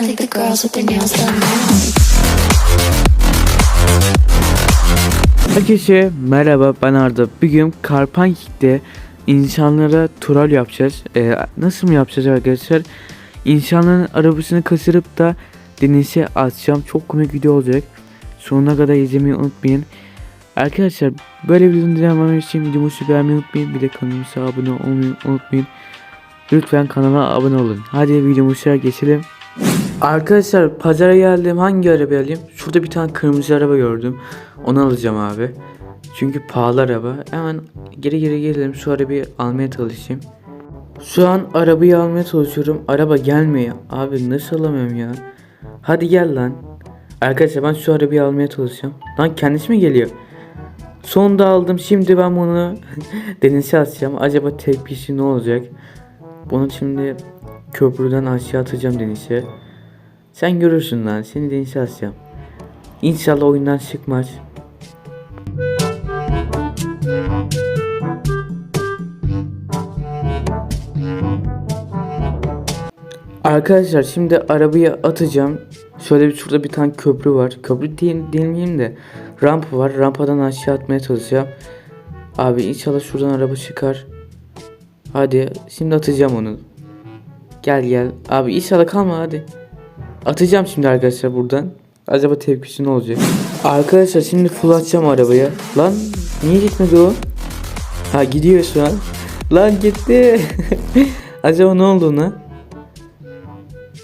I think the girls with their nails done now. Herkese merhaba ben Arda. Bugün Karpankik'te insanlara troll yapacağız. Ee, nasıl mı yapacağız arkadaşlar? İnsanların arabasını kaçırıp da denize atacağım. Çok komik video olacak. Sonuna kadar izlemeyi unutmayın. Arkadaşlar böyle videonun devamı için videomu beğenmeyi unutmayın. Bir de kanalımıza abone olmayı unutmayın. Lütfen kanala abone olun. Hadi videomuza geçelim. Arkadaşlar pazara geldim. Hangi araba alayım? Şurada bir tane kırmızı araba gördüm. Onu alacağım abi. Çünkü pahalı araba. Hemen geri geri gelelim. Şu arabayı almaya çalışayım. Şu an arabayı almaya çalışıyorum. Araba gelmiyor. Abi nasıl alamıyorum ya? Hadi gel lan. Arkadaşlar ben şu arabayı almaya çalışacağım. Lan kendisi mi geliyor? Sonunda aldım. Şimdi ben bunu denize atacağım. Acaba tepkisi ne olacak? Bunu şimdi köprüden aşağı atacağım denize. Sen görürsün lan. Seni denize atacağım. İnşallah oyundan çıkmaz. Arkadaşlar şimdi arabayı atacağım. Şöyle bir şurada bir tane köprü var. Köprü değil, miyim de rampa var. Rampadan aşağı atmaya çalışacağım. Abi inşallah şuradan araba çıkar. Hadi şimdi atacağım onu. Gel gel. Abi inşallah kalma hadi. Atacağım şimdi arkadaşlar buradan. Acaba tepkisi ne olacak? Arkadaşlar şimdi full atacağım arabaya. Lan niye gitmedi o? Ha gidiyor şu an. Lan gitti. Acaba ne oldu ona?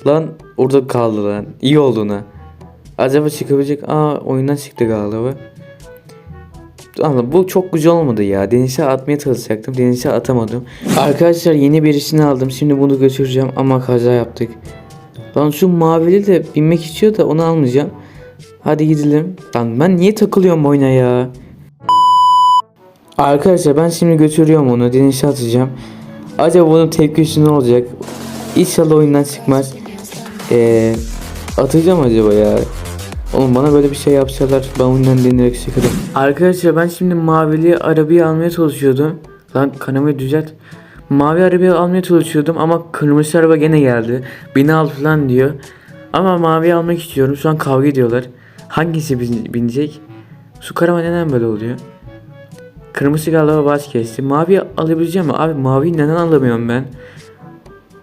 Lan orada kaldı lan. İyi olduğuna. Acaba çıkabilecek? Aa oyundan çıktı galiba. Ama bu çok güzel olmadı ya. Denize atmaya çalışacaktım. Denize atamadım. Arkadaşlar yeni birisini aldım. Şimdi bunu götüreceğim ama kaza yaptık. Lan şu mavili de binmek istiyor da onu almayacağım. Hadi gidelim. Lan ben niye takılıyorum oyuna ya? Arkadaşlar ben şimdi götürüyorum onu. Denize atacağım. Acaba bunun tepkisi ne olacak? İnşallah oyundan çıkmaz. Ee, atacağım acaba ya. Oğlum bana böyle bir şey yapsalar ben oyundan denerek çıkarım. Arkadaşlar ben şimdi mavili arabayı almaya çalışıyordum. Lan kanamayı düzelt. Mavi arabayı almaya çalışıyordum ama kırmızı araba gene geldi. Beni al falan diyor. Ama mavi almak istiyorum. Şu an kavga ediyorlar. Hangisi bin- binecek? Su karama neden böyle oluyor? Kırmızı galiba vazgeçti. Mavi alabileceğim mi? Abi maviyi neden alamıyorum ben?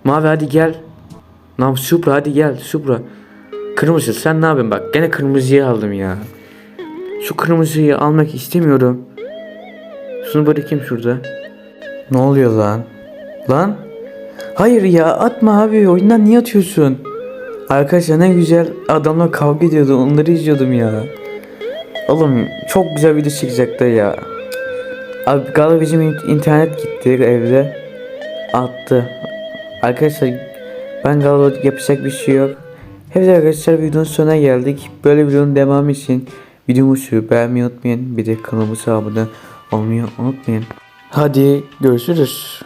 Mavi hadi gel. Nam Supra hadi gel Supra. Kırmızı sen ne yapıyorsun bak gene kırmızıyı aldım ya. Şu kırmızıyı almak istemiyorum. Şunu bırakayım şurada. Ne oluyor lan? Lan? Hayır ya atma abi oyundan niye atıyorsun? Arkadaşlar ne güzel adamla kavga ediyordu onları izliyordum ya. Oğlum çok güzel video çıkacaktı ya. Abi galiba bizim in- internet gitti evde. Attı. Arkadaşlar ben galiba yapacak bir şey yok. Evet arkadaşlar videonun sonuna geldik. Böyle videonun devamı için videomuzu beğenmeyi unutmayın. Bir de kanalımıza abone olmayı unutmayın. Hadi görüşürüz.